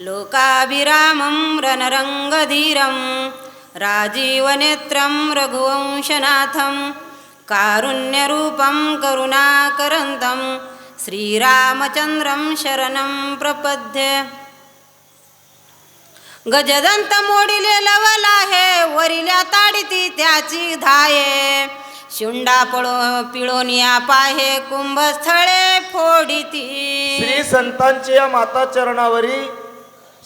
लोकाभिरामं रनरङ्गधीरं राजीवनेत्रं रघुवंशनाथं कारुण्यरूपं करुणाकरन्तं श्रीरामचन्द्रं शरणं प्रपद्ये। गजदंत मोडिले लवल आहे वरिल्या ताडिती त्याची धाये। शुंडा पळो पिळोनिया पाहे कुंभस्थळे फोडिती। श्री संतांची या माता चरणावरी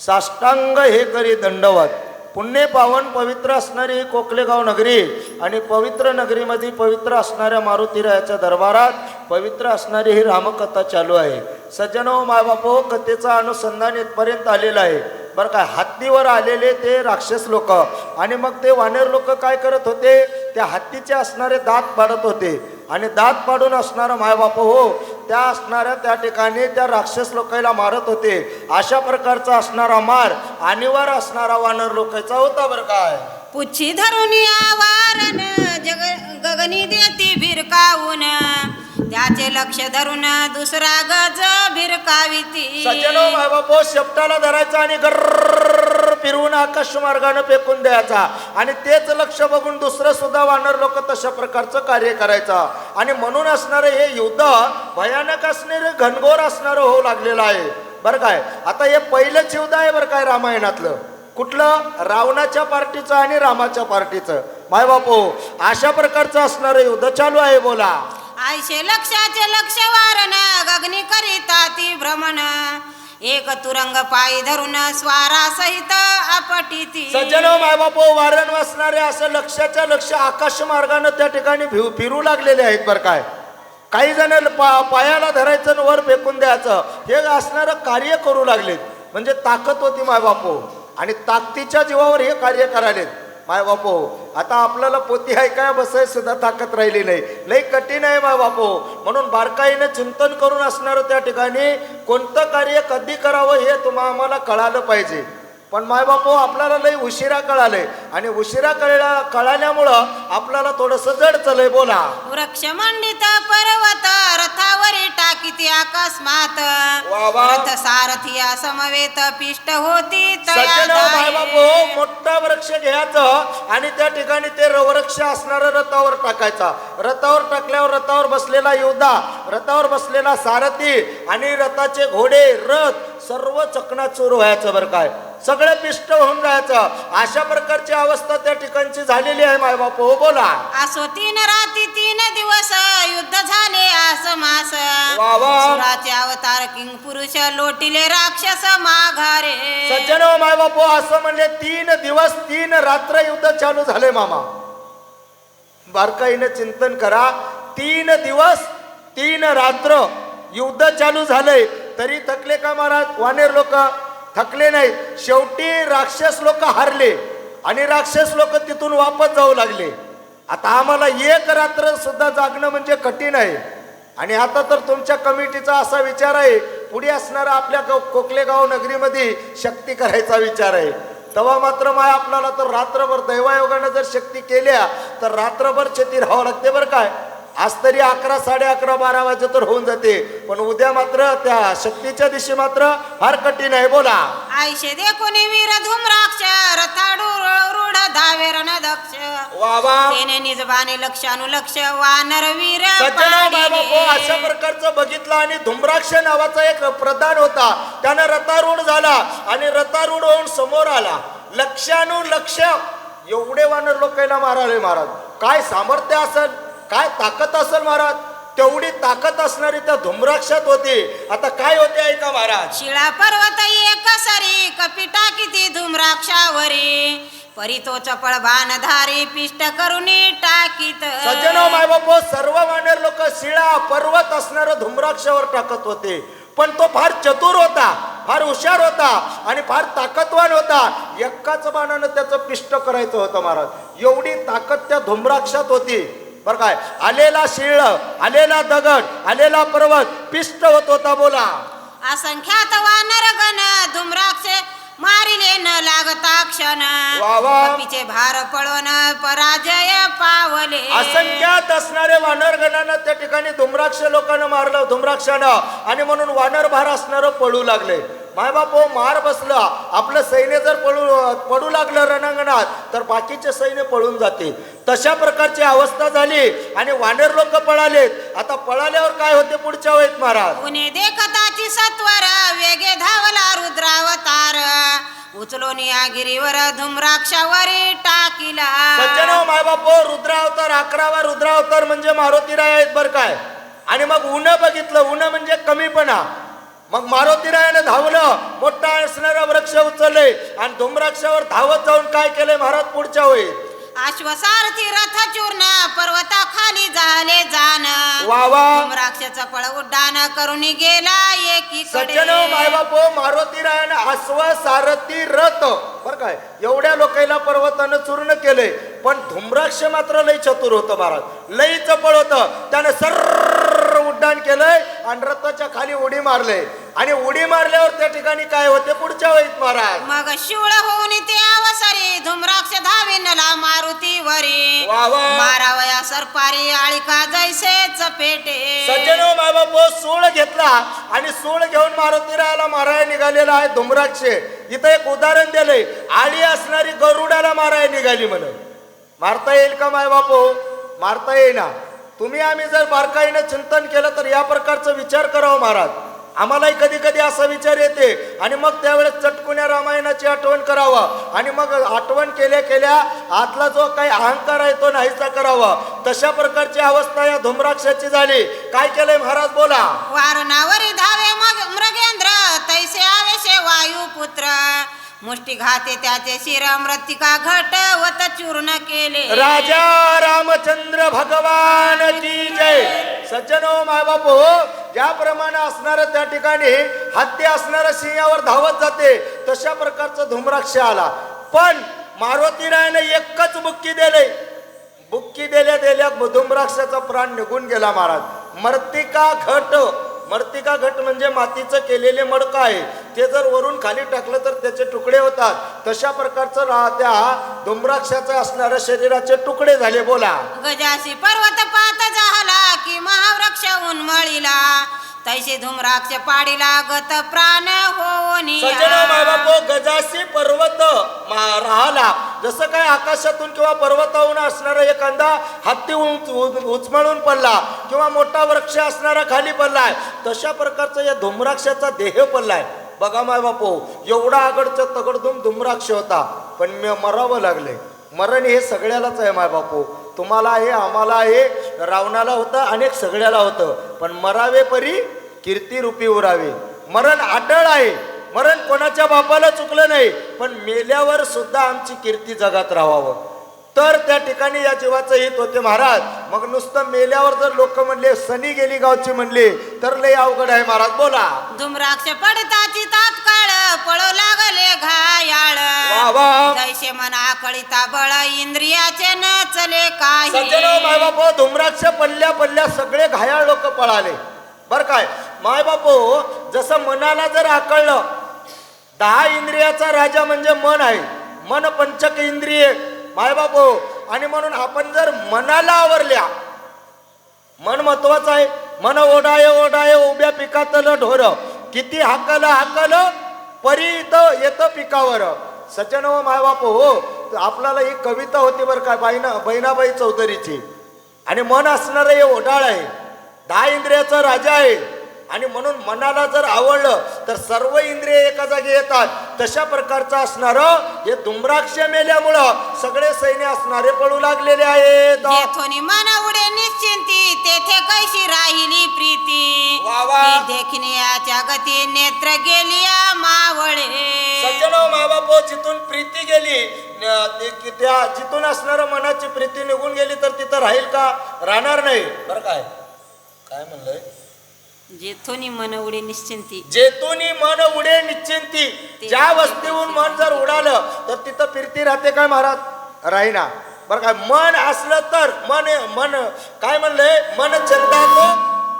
साष्टांग हे करी दंडवत. पुण्य पावन पवित्र असणारी ही कोकलेगाव नगरी आणि पवित्र नगरीमध्ये पवित्र असणाऱ्या मारुतीरायाच्या दरबारात पवित्र असणारी ही रामकथा चालू आहे. सज्जनो मायबापो कथेचा अनुसंधान येथपर्यंत आलेला आहे. बरं काय हत्तीवर आलेले ते राक्षस लोक. आणि मग ते वानेर लोक काय करत होते? त्या हत्तीचे असणारे दात पाडत होते. आणि दात पाडून असणारा मायबाप हो त्या असणाऱ्या त्या ठिकाणी त्या राक्षस लोकांना मारत होते. अशा प्रकारचा असणारा मार आणीवर असणारा वानर लोकांचा होता बरं काय. पुच्छी धरून आवारन जग गगनी देती भिरकावून. त्याचे लक्ष धरून दुसरा गज भिरकाविती सज्जनो मायबापो शेपटाला धरायचा आणि गर्र फिरवून आकाश मार्गानं फेकून द्यायचा. आणि तेच लक्ष बघून दुसरं सुद्धा वानर लोक तशा प्रकारचं कार्य करायचं. आणि म्हणून असणारं हे युद्ध भयानक असणारे घनघोर असणारं होऊ लागलेलं आहे. बरं काय? आता हे पहिलंच युद्ध आहे बरं काय रामायणातलं. कुठलं? रावणाच्या पार्टीचं आणि रामाच्या पार्टीचं. माय बापू अशा प्रकारचं असणारं युद्ध चालू आहे बोला. आयशे लक्षाचे लक्ष वारण गगनी करिता ती भ्रमण. एक तुरंग पायी धरून स्वारासहित आपटिती सज्जनो मायबापो वारण वाचणारे असं लक्षाच्या लक्ष आकाश मार्गानं त्या ठिकाणी भिव फिरू लागलेले आहेत बरं काय. काही जण पा पायाला धरायचं आणि वर फेकून द्यायचं. हे असणारं कार्य करू लागलेत. म्हणजे ताकद होती मायबापो. आणि ताकदीच्या जीवावर हे कार्य करायलेत. माय बापो आता आपल्याला पोती ऐकाय बसाय सुद्धा ताकद राहिली नाही. लई कठीण आहे माय बापो. म्हणून बारकाईने चिंतन करून असणार त्या ठिकाणी कोणतं कार्य कधी करावं हे तुम्हा आम्हाला कळालं पाहिजे. पण मायबापो आपल्याला लई उशिरा कळालंय. आणि उशिरा कळला कळाल्यामुळं आपल्याला थोडंसं जड चलय बोला. वृक्ष मंडित पर्वत रथावर टाकीती अकस्मात वा वा. रथ सारथिया समवेत पिष्ट होती. मोठा वृक्ष घ्यायचं आणि त्या ठिकाणी ते र- वृक्ष असणारा रथावर टाकायचा रथावर टाकल्यावर रथावर बसलेला योद्धा रथावर बसलेला सारथी आणि रथाचे घोडे रथ सर्व चकनाचूर व्हायचं बरं काय सगळं पिष्ट होऊन जायचं अशा प्रकारची अवस्था त्या ठिकाणची झालेली आहे मायबाप हो बोला. असो तीन राती तीन दिवस युद्ध झाले आस मास. वा वा. सुराचे अवतार किंग पुरुष लोटिले राक्षस माघारे. सज्जन मायबापो असं म्हणले तीन दिवस तीन रात्र युद्ध चालू झाले मामा. बारकाईनं चिंतन करा. तीन दिवस तीन रात्र युद्ध चालू झालंय तरी थकले का महाराज? वानेर लोक थकले नाही. शेवटी राक्षस लोक हारले आणि राक्षस लोक तिथून वापस जाऊ लागले. आता आम्हाला एक रात्र सुद्धा जागणं म्हणजे कठीण आहे. आणि आता तर तुमच्या कमिटीचा असा विचार आहे पुढे असणारा आपल्या गाव कोकलेगाव नगरीमध्ये शक्ती करायचा विचार आहे. तेव्हा मात्र माय आपल्याला तर रात्रभर दैवायोगानं जर शक्ती केल्या तर रात्रभर शेती राहावं लागते बरं काय? आज तरी अकरा साडे अकरा बारा वाजे तर होऊन जाते. पण उद्या मात्र त्या शक्तीच्या दिवशी मात्र फार कठीण आहे. बोला. आयशे दे कोणी वीर धुमराक्ष रथाडू रूढ धावे दक्ष. वा वा. तेने निजबाने लक्षानुलक्ष वानर वीर बाबा पाडिले. अशा प्रकारचं बघितलं आणि धुम्राक्ष नावाचा एक प्रधान होता. त्यानं रथारूढ झाला आणि रथारूढ होऊन समोर आला. लक्षानुलक्ष. एवढे वानर लोकांना माराले महाराज. काय सामर्थ्य असेल? काय ताकद असेल महाराज? तेवढी ताकद असणारी त्या धुम्राक्षात होती. आता काय होते ऐका महाराज. शिळा पर्वत एक सरी कपिटा किती धुम्राक्षावरी. परी तो चपळ बाणधारी पिष्ट करुनी टाकीत. सज्जन मायबाप सर्व वानेर लोक शिळा पर्वत असणार धुम्राक्षावर टाकत होते. पण तो फार चतुर होता फार हुशार होता आणि फार ताकदवान होता. एकाच बाणानं त्याचं पिष्ट करायचं होतं महाराज. एवढी ताकद त्या धुम्राक्षात होती. बरं काय? आलेला शिळ आलेला दगड आलेला पर्वत पिष्ट होत होता बोला. असंख्यात वानर गण धुम्राक्ष मारिले न लागता क्षण. कपीचे भार पळवण पराजय पावले. असंख्यात असणारे वानरगणांना त्या ठिकाणी धुम्राक्ष लोकांना मारलं धुम्राक्षानं. आणि म्हणून वानर भार असणारं पळू लागले. मायबाप हो मार बसला. आपलं सैन्य जर पळू पडू लागलं रणांगणात तर बाकीचे सैन्य पळून जाते तशा प्रकारची अवस्था झाली आणि वानेर लोक पळालेत आता पळाल्यावर काय होते पुढच्या वेळेत महाराज? उन्हे देखताची सत्वर वेगे धावला रुद्रावतार उचलून या गिरीवर धुम्राक्षावरी टाकिला. सज्जन मायबाप हो रुद्र अवतार अकरावा रुद्र अवतार म्हणजे मारुतीराय आहेत बरं काय. आणि मग उन्ह बघितलं. उन्ह म्हणजे कमीपणा. मग मारुतीरायाने धावलं. मोठा असणारा वृक्ष उचलले आणि धुम्राक्षावर धावत जाऊन काय केलंय महाराज पुढच्या वेळी? अश्वसारथी रथ चूर्ण पर्वता खाली झाले जाण. वा वा. धुम्राक्षाचा पळ उड्डाण करून गेला एकीकडे. सज्जन मायबाप मारुतीरायाने अश्व सारथी रथ. बर काय एवढ्या लोकांना पर्वतानं चूर्ण केलंय पण धुम्राक्ष मात्र लई चतुर होतं महाराज. लई चपळ होतं. त्याने सर्र उड्डाण केलंय आणि रथाच्या खाली उडी मारले आणि उडी मारल्यावर त्या ठिकाणी काय होते? पुढच्या वेळीत महाराज. मग शिवळ होऊन ते अवसरी धुम्राक्ष धाविनला मारुतीवरी वा वा. मारावया सरपारी आळिका जैसे चपेटे. सज्जन मायबाप सूळ घेतला आणि सूळ घेऊन मारुतीरायाला मारायला निघालेला आहे धुम्राक्ष. इथं एक उदाहरण दिलंय. आळी असणारी गरुडाला मारायला निघाली म्हणून. मारता येईल का मायबाप? मारता येईना. तुम्ही आम्ही जर बारकाईनं चिंतन केलं तर या प्रकारचा विचार करावा महाराज. आम्हालाही कधी कधी असा विचार येते. आणि मग त्यावेळेस चटकुण्या रामायणाची आठवण करावं. आणि मग आठवण केल्या केल्या आतला जो काही अहंकार आहे तो नाहीसा करावा. तशा प्रकारची अवस्था या धुम्राक्षाची झाली. काय केलंय महाराज बोला. वारणावरी धावे मग मृगेंद्र. तैसे आवेशे वायुपुत्र मुष्टी घाते त्याचे शिर मृतिका घट चूर्ण केले. राजा रामचंद्र भगवान की जय. सज्जनो मायबाप हो ज्याप्रमाणे असणार त्या ठिकाणी हत्ती असणाऱ्या सिंहावर धावत जाते तशा प्रकारचा धुम्राक्ष आला. पण मारुतीरायाने एकच बुक्की दिले. बुक्की दिल्या दिल्या धुम्राक्षाचा प्राण निघून गेला महाराज. मर्तिका घट मर्तिका घट म्हणजे मातीचं केलेले मडकं आहे. ते जर वरून खाली टाकलं तर त्याचे तुकडे होतात. तशा प्रकारचं राहत्या धुम्राक्षाचं असणाऱ्या शरीराचे तुकडे झाले बोला. गजासी पर्वत पात झाला की महावृक्ष उन्मळीला. तैसे धुम्राक्ष पाडीला गत प्राण सज्जन होऊन मायबाप गजासी पर्वत मा- राहिला. जसं काय आकाशातून किंवा पर्वताहून असणारा एखादा हत्ती उंच- उच- उचमळून पडला किंवा मोठा वृक्ष असणारा खाली पडलाय तशा प्रकारचा या धुम्राक्षाचा देह पडलाय. बघा माय बापू एवढा आगडचा तगडधुम धुम्राक्ष होता पण मी मरावं लागले. मरण हे सगळ्यालाच आहे माय बापू. तुम्हाला आहे आम्हाला आहे रावणाला होतं अनेक सगळ्याला होतं पण मरावे परी कीर्ती रूपी उरावे. मरण अटळ आहे. मरण कोणाच्या बापाला चुकलं नाही पण मेल्यावर सुद्धा आमची कीर्ती जगात राहावं. तर त्या ठिकाणी या जीवाचं हित होते महाराज. मग नुसतं मेल्यावर जर लोक म्हणले सनी गेली गावची म्हणले तर लय अवघड आहे महाराज बोला. धुम्राक्ष पडताची तात्काळ पळो लागले घायाळ. वा वा. जैसे मना कळिता बळ इंद्रियाचे न चले काही. सज्जनो मायबापो धुम्राक्ष पल्ल्या पल्ल्या सगळे घायाळ लोक पळाले. बर काय? मायबापो जसं मनाला जर आकळलं दहा इंद्रियाचा राजा म्हणजे मन आहे. मन पंचक इंद्रिय मायबापो. आणि म्हणून आपण जर मनाला आवरल्या मन महत्वाचं आहे. मन ओढाय ओढाय उभ्या पिकातलं ढोर. किती हाकल हाकल परी इथं येतं पिकावर. सचन व मायबाप हो. आपल्याला ही कविता होती बरं काय बाईना बहिणाबाई चौधरीची. आणि मन असणारं हे ओढाळ आहे. दहा इंद्रियाचा राजा आहे. आणि म्हणून मनाला जर आवडलं तर सर्व इंद्रिय एका जागी येतात. तशा प्रकारचं असणारं हे धुम्राक्ष मेल्यामुळं सगळे सैन्य असणारे पळू लागलेले आहेत. जेथोनी मन उडे निश्चिंती तेथे कैशी राहिली प्रीती? वा वा. ती देखण्याच्या गती नेत्र गेलिया मावळे. सज्जनो माबाप जिथून प्रीती गेली न- ते- की त्या जिथून असणारं मनाची प्रीती निघून गेली तर तिथं राहील का? राहणार नाही. बरं काय? काय म्हणलंय? जेथोनी मन उडे निश्चिंती. जेतूनी मन उडे निश्चिंती ज्या वस्तीहून मन जर उडालं तर तिथं फिरती राहते काय महाराज? राहीना. बरं काय मन असलं तर मन मन काय म्हणलंय? मन चंदातो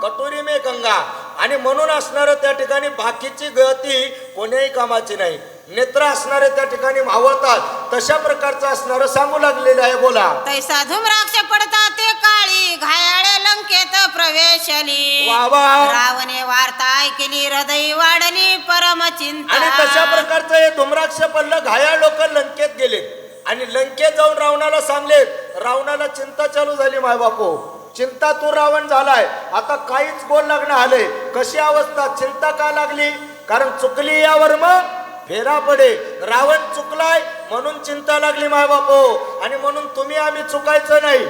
कटोरी मे गंगा. आणि म्हणून असणारं त्या ठिकाणी बाकीची गती कोण्याही कामाची नाही. नेत्र असणारे त्या ठिकाणी मावळतात तशा प्रकारचं असणारं सांगू लागलेलं आहे बोला. तैसा धुम्राक्ष पडता ते काळी घायाळे लंकेत प्रवेशली. वा वा. रावणे वार्ता ऐकली हृदय वाढली परम आणि तशा प्रकारचं हे धुम्राक्ष पडलं घायाळ लोक लंकेत गेले आणि लंकेत जाऊन रावणाला सांगले रावणाला चिंता चालू झाली माय बापो. चिंता तू रावण झालाय. आता काहीच गोल लागणं आले कशी अवस्था? चिंता का लागली? कारण चुकली यावर मग फेरा पडे रावण चुकलाय म्हणून चिंता लागली माय बापो आणि म्हणून तुम्ही आम्ही चुकायचं नाही.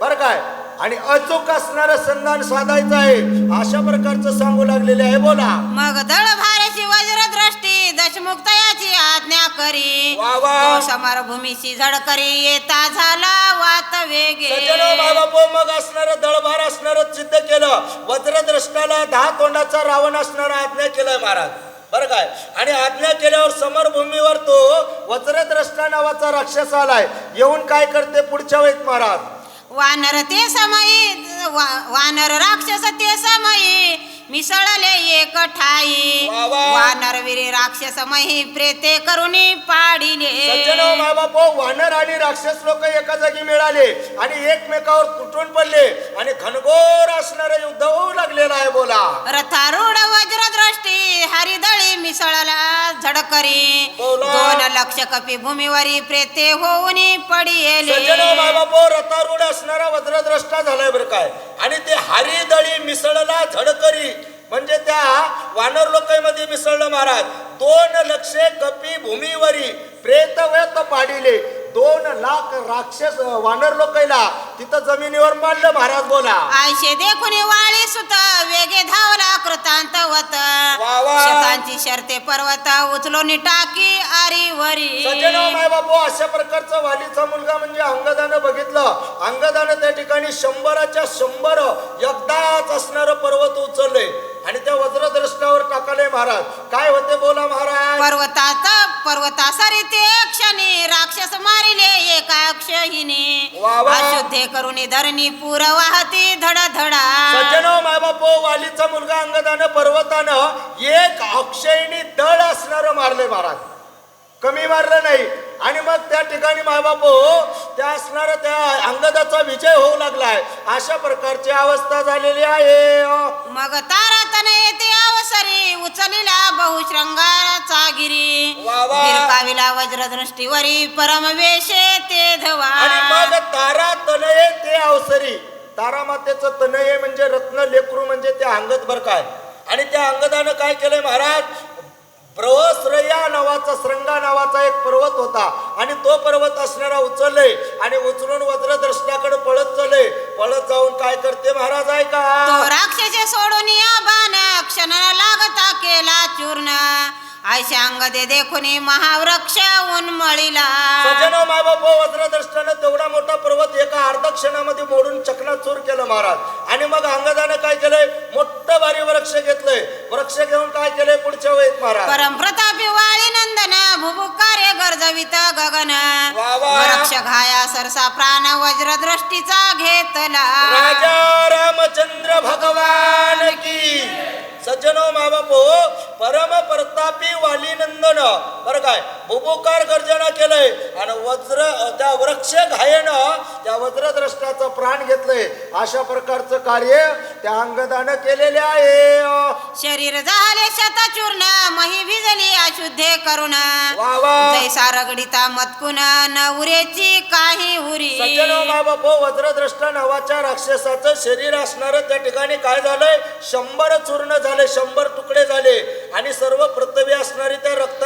बरं काय? आणि अचूक असणारं संधान साधायचं आहे. अशा प्रकारचं सांगू लागलेले आहे बोला. मग दळ भाऱ्याची वज्रदृष्टी दशमुक्तयाची आज्ञा करी. वा समरभूमीची झड करी येता झाला वात वेगे. सज्जनो बाबापो मग असणारं दळभार असणारं सिद्ध केलं. वज्रद्रष्टाला दहा तोंडाचा रावण असणारा आज्ञा केलाय महाराज. बरं काय आणि आज्ञा केल्यावर समरभूमीवर तो वज्रद्रष्टा नावाचा राक्षस आलाय. येऊन काय करते पुढच्या वेळेत महाराज? वानर ते समयी वा- वानर राक्षस ते समयी मिसळले एक ठाई. वा वा. वानर विरी राक्षस मही प्रेते करुणी पाडिले. वानर आणि राक्षस लोक एका जागी मिळाले आणि एकमेकावर तुटून पडले आणि घनघोर असणारं युद्ध होऊ लागलेलं आहे बोला. रथारूढ वज्रदृष्टी हरिदळी मिसळला झडकरी. बोला. दोन लक्ष कपी भूमीवरी प्रेते होऊन पडिले रथारूढ असणारा वज्रद्रष्टा झालाय बरं काय. आणि ते हरिदळी मिसळला झडकरी. म्हणजे त्या वानर लोकांमध्ये मिसळलं महाराज. दोन लक्षे कपी भूमीवरी प्रेत वेत पाडिले. दोन लाख राक्षस वानर लोकांना तिथं जमिनीवर मांडलं महाराज बोला. आयशे देखुनी वाळी सुत वेगे धावला कृतांत वत. वा वा. शतांची शर्ते पर्वत उचलो टाकी सज्जनो माय बापू अशा प्रकारचा वालीचा मुलगा म्हणजे अंगदानं बघितलं. अंगदानं त्या ठिकाणी शंभराच्या शंभर एकदाच असणारं पर्वत उचलले आणि त्या वज्रद्रष्टावर टाकले महाराज. काय होते बोला महाराज? पर्वतात पर्वतासारी ते क्षणी राक्षस मारिले एका क्षहिनी वा वा. अशुद्धे करुणी धरणी पूर वाहती धड धडा सज्जनो माय बापू वालीचा मुलगा अंगदानं पर्वतानं एक अक्षयनी दळ असणारं मारले महाराज. कमी मारलं नाही. आणि मग त्या ठिकाणी मायबापो त्या असणारा त्या अंगदाचा विजय होऊ लागलाय. अशा प्रकारची अवस्था झालेली आहे. मग तारातन येते अवसरी उचलिला बहुशृंगाराचा गिरी. गिरकाविला वज्रदृष्टीवरी परमवेशे ते धवा. आणि मग तारा तनये ते अवसरी. तारा मातेचं तनये म्हणजे रत्न लेकरू म्हणजे ते अंगद बर काय? आणि त्या अंगदानं काय केलंय महाराज? प्रवस्रया नावाचा श्रंगा नावाचा एक पर्वत होता. आणि तो पर्वत असणारा उचलले आणि उचलून वज्रद्रष्टाकडे पळत चले पळत जाऊन काय करते महाराज आहे तो का राक्षसे सोडून या बाण क्षणाला लागता केला चूर्ण. आयशा अंग दे देखुनी महावृक्ष उन्मळीला सज्जनो मायबाप वज्रद्रष्टानं तेवढा मोठा पर्वत एका अर्ध क्षणामध्ये मोडून चकनाचूर केलं महाराज. आणि मग अंगदानं काय केलंय? मोठं भारी वृक्ष घेतलंय. वृक्ष घेऊन काय केलंय पुढच्या वेळेत महाराज? परम प्रतापी वाळी नंदन भुभुकार्य गरजवित गगन. वा वा. वृक्ष घाया सरसा प्राण वज्रदृष्टीचा घेतला. राजा रामचंद्र भगवान की. सज्जनो माबापो परम प्रतापी वाली नंदन. बरं काय? भुबुकार गर्जना केलंय. आणि वज्र त्या वृक्ष घायनं त्या वज्रद्रष्टाचं प्राण घेतलंय. अशा प्रकारचं कार्य त्या अंगदानं केलेले आहे. शरीर झाले शतचूर्ण मही भिजली अशुद्धे करुण. वा वा. जैसा रगडिता मतकुन न उरेची काही उरी. सज्जनो माबापो वज्रद्रष्टा नावाच्या राक्षसाचं शरीर असणारं त्या ठिकाणी काय झालंय? शंभर चूर्ण झाले शंभर तुकडे झाले. आणि सर्व पृथ्वी असणारी त्या रक्तानं पूर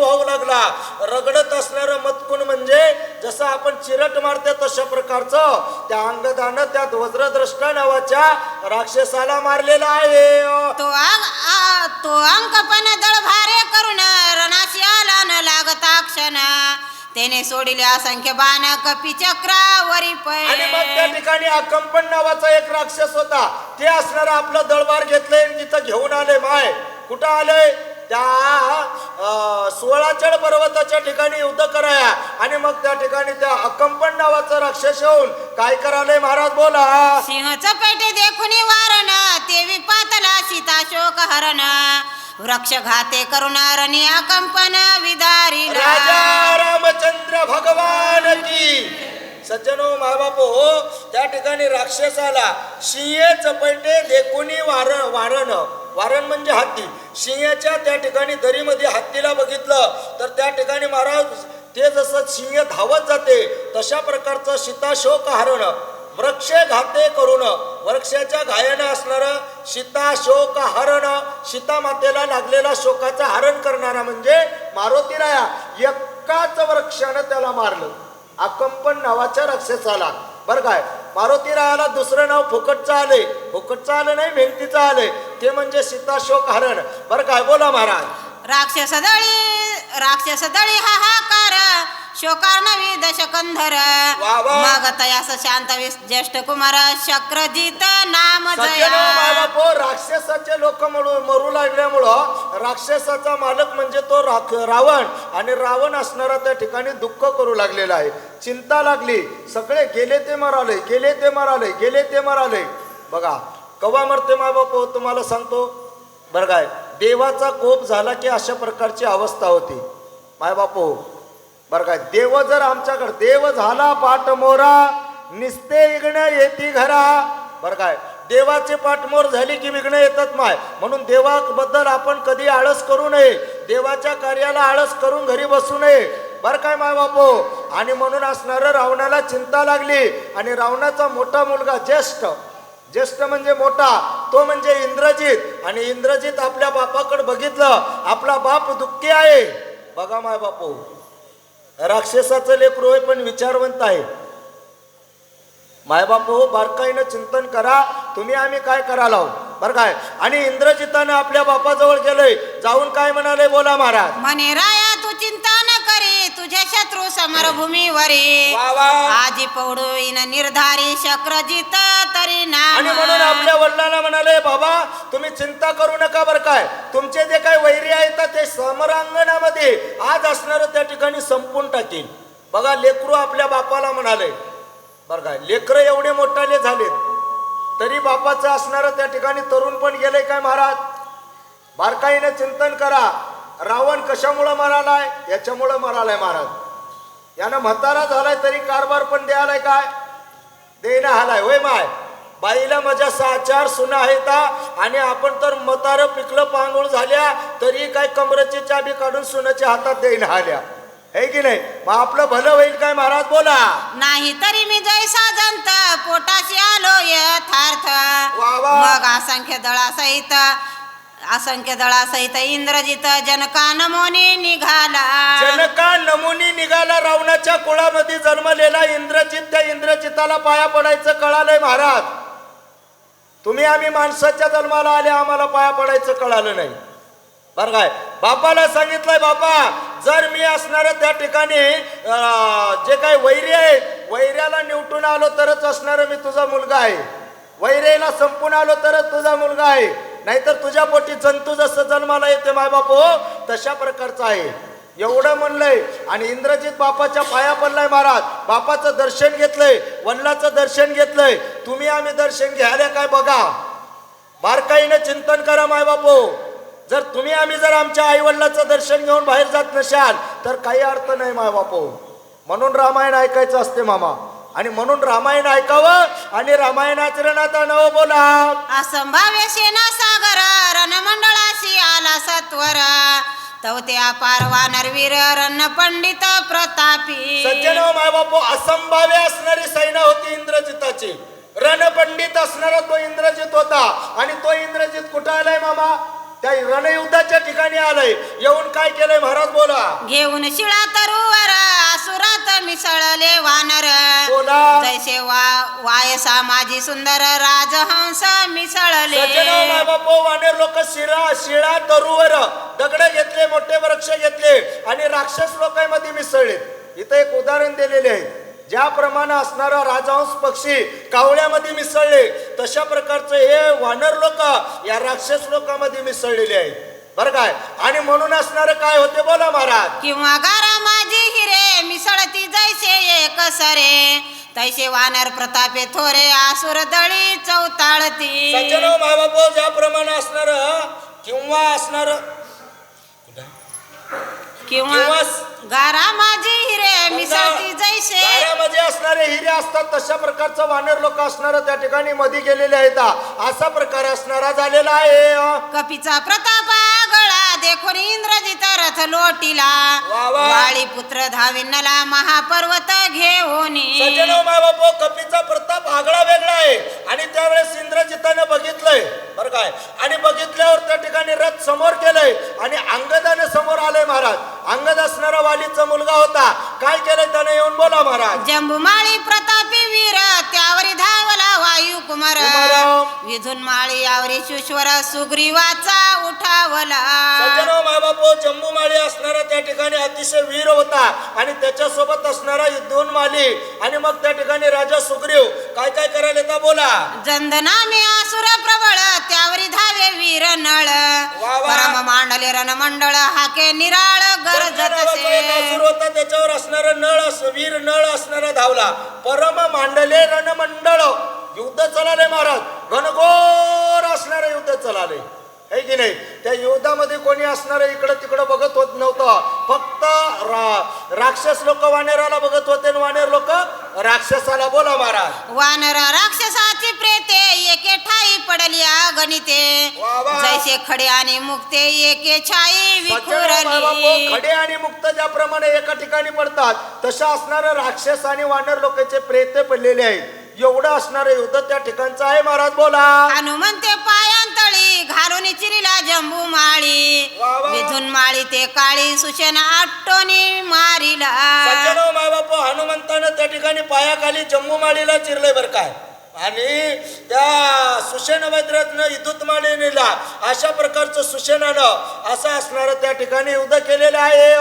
व्हावू लागला. रगडत असणारं मतकुन म्हणजे जसं आपण चिरट मारते तशा प्रकारचं. त्या अंगदानं त्या वज्रद्रष्टा नावाच्या राक्षसाला मारलेला आहे. तो अंग आ- तो अंकपण दळ भारे करुण रणाशी आला न लागता क्षण त्याने सोडिले असंख्य बाण कपी चक्रावरी आणि मग त्या पै ठिकाणी अकंपन नावाचा एक राक्षस होता. ते असणार आपलं दळबार घेतलंय आणि तिथं घेऊन आले माय. कुठं आलंय? त्या सोळाचड पर्वताच्या ठिकाणी युद्ध कराया. आणि मग त्या ठिकाणी त्या अकंपन नावाचं राक्षस येऊन काय करायलंय महाराज बोला. सिंह चपेटे देखुनी वारण तेवी पातला सीता शोक हरण. वृक्ष घाते करुण रणी अकंपन विदारिला. राजा रामचंद्र भगवान की. सज्जनो मायबापो हो त्या ठिकाणी राक्षसाला सिंहे चपटे देखुनी वारण वारण. वारण म्हणजे हाती सिंहाच्या त्या ठिकाणी दरीमध्ये हत्तीला बघितलं तर त्या ठिकाणी महाराज ते जसं सिंह धावत जाते तशा प्रकारचं सीताशोक हरण वृक्षे घाते करून वृक्षाच्या घायानं असणारं सीता शोक हरण सीता मातेला लागलेला शोकाचं हरण करणारा म्हणजे मारुती राया एकाच वृक्षानं त्याला मारलं. अकंपन नावाच्या राक्षसाला. बरं काय? मारुतीरायाला दुसरं नाव फुकटचं आले. फुकटचं आलं नाही मेहनतीचं आलंय ते म्हणजे सीताशोक हरण. बरं काय? बोला महाराज. राक्षस दळी राक्षस दळी हा हा. नवी दशकंधर वा वा. मग तयास शांत ज्येष्ठ कुमार शक्रजित नाम जया. मायबापो राक्षसाचे लोक मरू मरू लागल्यामुळं राक्षसाचा मालक म्हणजे तो राख रावण. आणि रावण असणारा त्या ठिकाणी दुःख करू लागलेला आहे. चिंता लागली. सगळे गेले ते मराले गेले ते मराले गेले ते मराले. बघा कवा मरते मायबापो तुम्हाला सांगतो? बरं काय देवाचा कोप झाला की अशा प्रकारची अवस्था होती. मायबापो बरं काय देव जर आमच्याकडे देव झाला पाठ मोरा निस्ते इगण येती घरा. बरं काय देवाचे पाठमोर झाली की विघ्न येतात माय. म्हणून देवाबद्दल आपण कधी आळस करू नये. देवाच्या कार्याला आळस करून घरी बसू नये. बरं काय माय बापू? आणि म्हणून असणारं रावणाला चिंता लागली. आणि रावणाचा मोठा मुलगा ज्येष्ठ. ज्येष्ठ म्हणजे मोठा तो म्हणजे इंद्रजित. आणि इंद्रजित आपल्या बापाकडे बघितलं आपला बाप दुःखी आहे. बघा माय बापू. राक्षसाचं लेकरू आहे पण विचारवंत आहे. मायबाप हो बारकाईनं चिंतन करा तुम्ही आम्ही काय करायला बरं काय? आणि इंद्रजितानं आपल्या बापाजवळ गेलोय जाऊन काय म्हणाले बोला महाराज? म्हणे राया तू चिंता तुझे शत्रू समरभूमीवरी. वा वा. आजी पौडून निर्धारी शक्रजित तरी आणि म्हणून नाम आपल्या वडिलांना म्हणाले बाबा तुम्ही चिंता करू नका बरं काय. तुमचे जे काही वैरी आहेत ना, ते समरांगणामध्ये आज असणार त्या ठिकाणी संपून टाकील बघा लेकरू आपल्या बापाला म्हणाले बरं काय लेकरं एवढे मोठाले झालेत. तरी बापाचं असणारं त्या ठिकाणी तरुण पण गेले काय महाराज? बारकाईने चिंतन करा. रावण कशामुळं मरालाय? याच्यामुळं मरालाय महाराज. यानं म्हातारा झालाय तरी कारभार पण द्यायलाय काय? देणं हालाय होय माय. बाईला माझ्या सहा चार सुना आहेत. आणि आपण तर मतार पिकलं पांगुळ झाल्या तरी काय कमरेची चाबी काढून सुनाच्या हातात देईन आल्या हे की नाही? मग आपलं भलं होईल काय महाराज? बोला. नाही तरी मी जैसा जंत पोटाशी आलो यथार्थ वा वा. मग असंख्य दळासहित असंख्य दळासहित इंद्रजित जनका नमोनी निघाला. जनका नमुनी निघाला रावणाच्या कुळामध्ये जन्मलेला इंद्रजित त्या इंद्रजिताला पाया पडायचं कळालंय महाराज. तुम्ही आम्ही माणसाच्या जन्माला आले आम्हाला पाया पडायचं कळालं नाही. बरं काय बापाला सांगितलंय बापा जर मी असणार त्या ठिकाणी जे काही वैरी आहे वैऱ्याला निवटून आलो तरच असणार मी तुझा मुलगा आहे. वैरेला संपून आलो तरच तुझा मुलगा आहे. नाहीतर तुझ्या पोटी जंतू जसं जन्माला येते मायबाप हो तशा प्रकारचं आहे. एवढं म्हणलंय. आणि इंद्रजित बापाच्या पाया पडलाय महाराज. बापाचं दर्शन घेतलंय वडिलाचं दर्शन घेतलंय. तुम्ही आम्ही दर्शन घ्यायला काय बघा? बारकाईनं चिंतन करा माय बापू जर तुम्ही आम्ही जर आमच्या आई वडिलाचं दर्शन घेऊन बाहेर जात नसाल तर काही अर्थ नाही माय बापू म्हणून रामायण ऐकायचं असते मामा. आणि म्हणून रामायण ऐकावं आणि रामायण आचरणात आणावं बोला. असंभाव्य सेना सागर रणमंडळाशी आला सत्वर. तवते अपार वानरवीर रण पंडित प्रतापी. सज्जन माय बापू असंभाव्य असणारी सैना होती इंद्रजिताची. रणपंडित असणारा तो इंद्रजित होता. आणि तो इंद्रजित कुठं आलाय मामा? त्या रणयुद्धाच्या ठिकाणी आलाय. येऊन काय केलंय महाराज बोला. घेऊन शिळा तरुवर असुरात मिसळले वानर. जैसे वा वायसा माझी सुंदर राजहंस मिसळले. सज्जनो माय बापू वाने लोक शिरा शिळा तरुवर. दगड घेतले मोठे वृक्ष घेतले आणि राक्षस लोकांमध्ये मिसळले. इथं एक उदाहरण दिलेले आहे. ज्याप्रमाणे असणारा राजहंस पक्षी कावळ्यामध्ये मिसळले तशा प्रकारचं हे वानर लोक या राक्षस लोकांमध्ये मिसळलेले आहेत. बरं काय? आणि म्हणून असणारं काय होते बोला महाराज. किंवा गारा माझी हिरे मिसळती जैसे एक सरे. तैसे वानर प्रतापे थोरे आसुर दळी चौताळती. सज्जनो ज्याप्रमाणे असणार किंवा असणार किंवा किंवा- गारा माझी हिरे मिसळती जैसे गाऱ्यामध्ये असणारे हिरे असतात तशा प्रकारचं वानर लोक असणार त्या ठिकाणी मध्ये गेलेले आहेत. असा प्रकार असणारा झालेला आहे. कपीचा प्रताप गळा देखून इंद्रजित रथ लोटीला. वा वा. वाळी पुत्र धाविन्नला महापर्वत घेऊन सज्जनो माय बापो कपीचा प्रताप आगळा वेगळा आहे. आणि त्यावेळेस इंद्रजिताने बघितलंय. बरं काय? आणि बघितल्यावर त्या ठिकाणी रथ समोर केलंय आणि अंगदाने समोर आलंय महाराज अंगद असणारा वालीचा मुलगा होता काय केलंय त्याने येऊन बोला महाराज कुमार. विधून माळी यावरी शिश्वर सुग्रीवाचा उठावला. सज्जनो माय बापो जम्बूमाळी असणारा त्या ठिकाणी अतिशय वीर होता आणि त्याच्यासोबत असणारा दोन माली आणि मग त्या ठिकाणी राजा सुग्रीव. काय काय करायला येता बोला. जंदनामे असुर प्रबळ त्यावरी धावे वीर नळ. वा वा. परम मांडले रण मंडळ हाके निराळ गरजत नावाचा एक असुर होता? त्याच्यावर असणारा नळ अस वीर नळ असणारा धावला. परम मांडले रणमंडळ. युद्ध चलाले महाराज. घनघोर असणारे युद्ध चलाले है की नाही? त्या युद्धामध्ये कोणी असणारे इकडं तिकडं बघत होत नव्हतं. फक्त रा राक्षस लोक वानेराला बघत होते वानेर लोक राक्षसाला बोला महाराज. वानर राक्षसाची प्रेते एके ठाई पडली गणिते. जैसे खडे आणि मुक्ते एके छाई मायबापो, विखुरली. खडे आणि मुक्त ज्याप्रमाणे एका ठिकाणी पडतात तशा असणारे राक्षस आणि वानर लोकांचे प्रेते पडलेले आहेत. एवढं असणारं युद्ध त्या ठिकाणचं आहे महाराज बोला. हनुमंते पायांतळी घालून चिरीला जंबू माळी. वा वा. विधून माळी ते काळी सुशेना आटोनी मारिला. सज्जनो मायबाप हनुमंतानं त्या ठिकाणी पायाखाली जम्मू माळीला चिरले बर काय. आणि त्या सुशेन वैद्यरत्न इदुत माळीला अशा प्रकारचं सुशेनानं असं असणारं त्या ठिकाणी युद्ध केलेलं आहे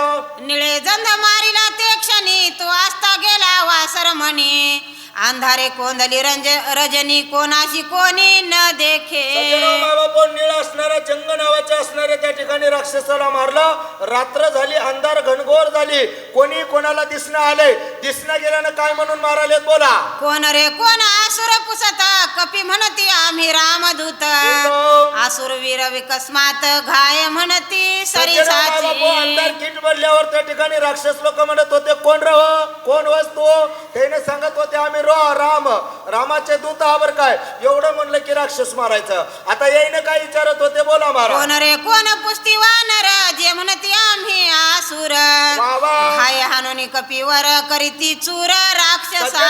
निळे जंद मारिला ते क्षणी तो आस्ता गेला वासर म्हणी अंधारे कोंदली रंज रजनी कोणाशी कोणी न देखे. मायबाप निळ असणारा जंग नावाच्या असणाऱ्या त्या ठिकाणी राक्षसाला मारलं. रात्र झाली अंधार घनघोर झाली. कोणी कोणाला दिसणं आलंय दिसणं गेल्यानं काय म्हणून मारालेत बोला. कोण रे कोण? आसुर पुसत कपी म्हणती आम्ही रामदूत. दूत. आसुर वीर विकस्मात घाय म्हणती मायबापो, अंधार किट पडल्यावर त्या ठिकाणी राक्षस लोक म्हणत होते कोण रह? कोण वस्तू? त्याने सांगत होते आम्ही रो राम. रामाचे दूत बर काय? एवढं म्हणलं की राक्षस मारायचं. आता येईन काय विचारत होते? बोला मारा कोण रे कोण पुस्ती वानर? जे म्हणती आम्ही आसुर. वा वा. घाय हानुनी कपीवर करीती चूर राक्षसाचा.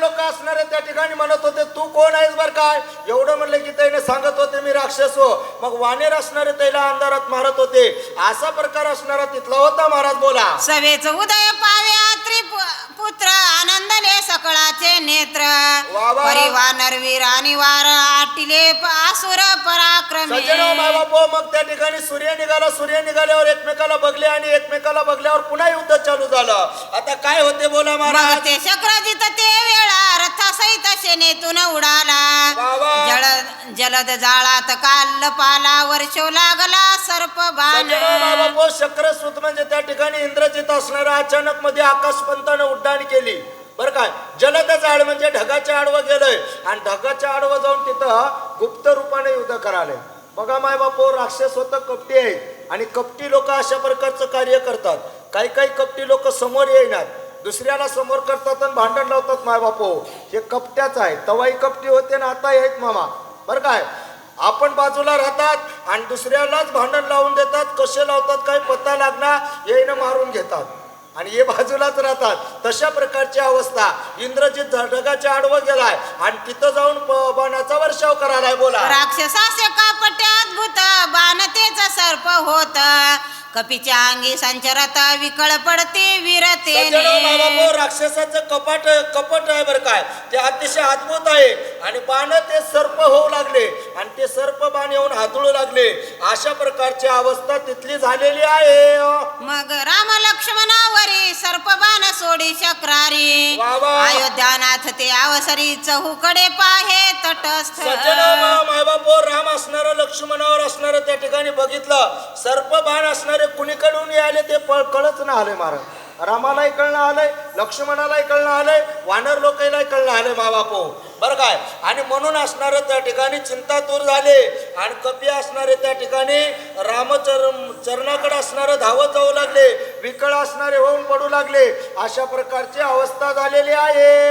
लोक असणारे त्या ठिकाणी म्हणत होते तू कोण आहेस बर काय? एवढं म्हणलं की त्याने सांगत होते मी राक्षस हो. मग वानेर असणारे त्याला अंधारात मारत होते. असा प्रकार असणारा तिथला होता महाराज बोला. सवेच उदय पावे पुत्र आनंदले सकळाचे नेत्र. वा वा. परिवार वीर आणि वार आटिले आसुर पराक्रमे. सज्जनो मायबापो मग त्या ठिकाणी सूर्य निघाला. सूर्य निघाल्यावर एकमेकाला बघले आणि एकमेकाला बघल्यावर पुन्हा युद्ध चालू झालं. आता काय होते बोला महाराज? ते शक्रजित ते वेळा रथासहित सेनेतून उडाला. जल जलद जाळात काल पाला वर्षो लागला सर्प बाण. शक्रसूत म्हणजे त्या ठिकाणी इंद्रजित असणारा अचानक मध्ये आकाशपंतानं उड्डाण केली. बरं काय जलदच आड म्हणजे ढगाच्या आडवं गेलंय. आणि ढगाच्या आडवं जाऊन तिथं गुप्त रूपाने युद्ध करायलंय बघा माय बापो राक्षस होतं कपटी आहेत आणि कपटी लोक अशा प्रकारचं कार्य करतात. काही काही कपटी लोक समोर येणार दुसऱ्याला समोर करतात आणि भांडण लावतात माय बापो. हे कपट्याच आहे. तवाही कपटी होते ना आता आहेत मामा. बरं काय? आपण बाजूला राहतात आणि दुसऱ्यालाच भांडण लावून देतात. कसे लावतात काही पत्ता लागणार? येईनं मारून घेतात. आणि हे बाजूलाच राहतात. तशा प्रकारची अवस्था. इंद्रजित ढगाच्या आडवं गेलाय. आणि तिथं जाऊन बाणाचा वर्षाव करायलाय बोला. कापटे अद्भुत बाणतेच सर्प होत. कपीच्या अंगी संचरत विकळ पडते वीरतेने. राक्षसाचं कपाट कपट आहे बरं काय. ते अतिशय अद्भुत आहे. आणि बाण ते सर्प होऊ लागले. आणि ते सर्प बाण येऊन हातळू लागले. अशा प्रकारची अवस्था तिथली झालेली आहे. मग राम लक्ष्मणावरी सर्पबाण सोडी शक्रारी वा. अयोध्यानाथ ते अवसरी चहूकडे पाहे तटस्थ. सज्जनो मायबापो राम असणारं लक्ष्मणावर असणारं त्या ठिकाणी बघितलं. सर्प बाण असणारे कुणीकडून आले ते कळच ना आले महाराज रामालाही कळणं आलंय लक्ष्मणालाही कळणं आलंय वानर लोकांनाही कळणं आलंय माबापो बरं काय? आणि म्हणून असणारे त्या ठिकाणी चिंता दूर झाले. आणि कपी असणारे त्या ठिकाणी रामचर चरणाकडे असणारं धावत जाऊ लागले. विकळ असणारे होऊन पडू लागले. अशा प्रकारची अवस्था झालेली आहे.